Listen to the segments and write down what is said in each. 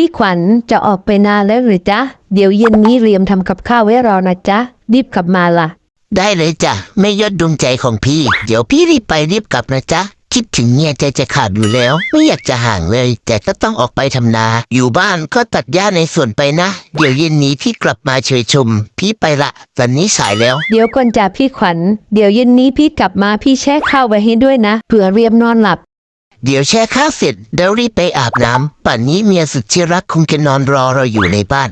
พี่ขวัญจะออกไปนานแล้วหรือจ๊ะ เดี๋ยวเย็นนี้เรียมทำกับข้าวไว้รอนะจ๊ะ รีบกลับมาล่ะ ได้เลยจ้ะไม่ยอดดวงใจของพี่ เดี๋ยวพี่รีบไปรีบกลับนะจ๊ะ คิดถึงเนี่ยใจจะขาดอยู่แล้ว ไม่อยากจะห่างเลย แต่ก็ต้องออกไปทำนา อยู่บ้านก็ตัดหญ้าในสวนไปนะ เดี๋ยวเย็นนี้พี่กลับมาเฉยชม พี่ไปละตอนนี้สายแล้ว เดี๋ยวก่อนจ้ะพี่ขวัญ เดี๋ยวเย็นนี้พี่กลับมาพี่แช่ข้าวไว้ให้ด้วยนะ เผื่อเรียมนอนหลับ เดี๋ยวแช่ข้าวเสร็จเดี๋ยวรีบไปอาบน้ำป่านนี้เมียสุดที่รักคงจะนอนรอเราอยู่ในบ้าน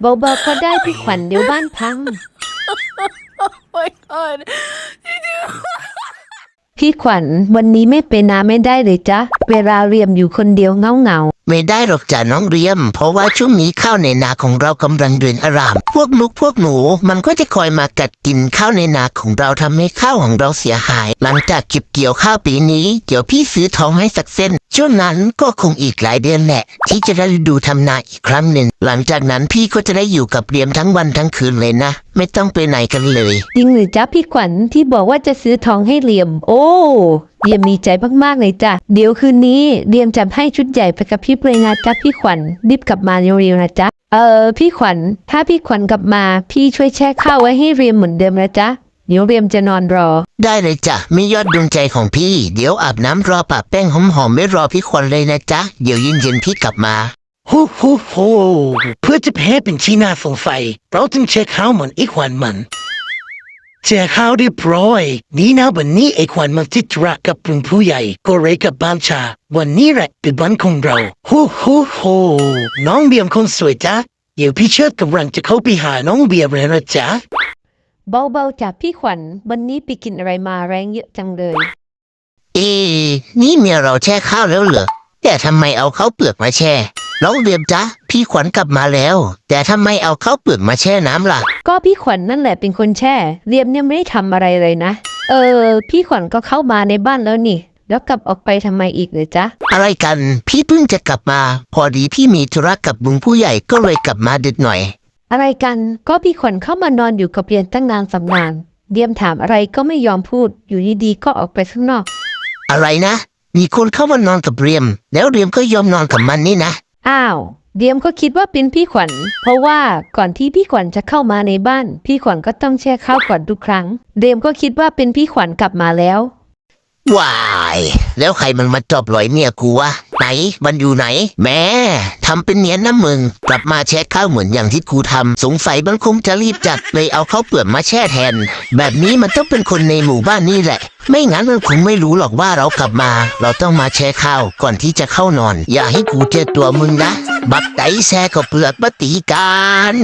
เบาๆก็ได้พี่ขวัญเดี๋ยวบ้านพัง my god. พี่ขวัญวันนี้ไม่ไปนาไม่ได้เลยจ๊ะเวลาเรียมอยู่คนเดียวเงาเงา ไม่ได้หรอกจ้ะน้องเรียม เพราะว่าช่วงนี้ข้าวในนาของเรากำลังเดือนอาราม พวกนุกพวกหนู มันก็จะคอยมากัดกินข้าวในนาของเราทำให้ข้าวของเราเสียหาย หลังจากเก็บเกี่ยวข้าวปีนี้ เดี๋ยวพี่ซื้อทองให้สักเส้น ช่วงนั้นก็คงอีกหลายเดือนแหละ ที่จะได้ดูทำนาอีกครั้งหนึ่ง หลังจากนั้นพี่ก็จะได้อยู่กับเรียมทั้งวันทั้งคืนเลยนะ ไม่ต้องไปไหนกันเลย จริงหรือจ๊ะพี่ขวัญที่บอกว่าจะซื้อทองให้เรียม โอ้เรียมมีใจมากๆเลยจ้ะ เดี๋ยวคืนนี้เรียมจะให้ชุดใหญ่ไปกับพี่เปรนะจ๊ะพี่ขวัญรีบกลับมาเร็วๆนะจ๊ะ เออพี่ขวัญถ้าพี่ขวัญกลับมา พี่ช่วยแช่ข้าวไว้ให้เรียมเหมือนเดิมนะจ๊ะ เดี๋ยวเรียมจะนอนรอ ได้เลยจ้ะไม่ยอดดวงใจของพี่ เดี๋ยวอาบน้ำรอปะแป้งหอมๆไม่รอพี่ควันเลยนะจ๊ะ เดี๋ยวเย็นๆพี่กลับมา ฮู้ฮู้ฮู้เพื่อจะแพ้เป็นที่น่าสงสัยเราจึงเช็คข้าวมันอีกวันมันเช็คข้าวเรียบร้อยนี่นะวันนี้ไอ้ควันมันทิตรักกับลุงผู้ใหญ่ก็เรยกับบ้านชา วันนี้แหละเป็นวันของเราฮู้ฮู้ฮู้น้องเบียมคนสวยจ้ะเดี๋ยวพี่เชิดกำลังจะเข้าไปหาน้องเบียมเลยนะจ๊ะ เบาๆจ้ะพี่ขวัญวันนี้ไปกินอะไรมาแรงเยอะจังเลย เอ๊ะนี่เมียเราแช่ข้าวแล้วเหรอ แต่ทำไมเอาข้าวเปลือกมาแช่น้องเรียมจ๊ะ พี่ขวัญกลับมาแล้ว แต่ทำไมเอาข้าวเปลือกมาแช่น้ำล่ะ ก็พี่ขวัญนั่นแหละเป็นคนแช่ เรียมเนี่ยไม่ได้ทำอะไรเลยนะ เออ พี่ขวัญก็เข้ามาในบ้านแล้วนี่ แล้วกลับออกไปทำไมอีกเลยจ๊ะ อะไรกัน พี่เพิ่งจะกลับมา พอดีพี่มีธุระกับลุงผู้ใหญ่ก็เลยกลับมาดึกหน่อย อะไรกันก็พี่ขวัญเข้ามานอนอยู่กับเรียนตั้งนานสำนานเรียมถามอะไรก็ไม่ยอมพูด อยู่ดีๆก็ออกไปข้างนอก อะไรนะ มีคนเข้ามานอนกับเรียม แล้วเรียมก็ยอมนอนกับมันนี่นะ อ้าว เดียมก็คิดว่าเป็นพี่ขวัญ เพราะว่าก่อนที่พี่ขวัญจะเข้ามาในบ้าน พี่ขวัญก็ต้องแช่ข้าวก่อนทุกครั้ง เดียมก็คิดว่าเป็นพี่ขวัญกลับมาแล้ว ว้ายแล้วใครมันมาจอบรอยเมียกูวะไหนมันอยู่ไหน แม่ทำเป็นเนียนนะมึง กลับมาแช่ข้าวเหมือนอย่างที่กูทำสงสัยมันคงจะรีบจัดเลยเอาข้าวเปลือกมาแช่แทน แบบนี้มันต้องเป็นคนในหมู่บ้านนี่แหละ ไม่งั้นมันคงไม่รู้หรอกว่าเรากลับมา เราต้องมาแช่ข้าวก่อนที่จะเข้านอน อย่าให้กูเจอตัวมึงนะบักไตแซ่กับเปลือกปฏิการ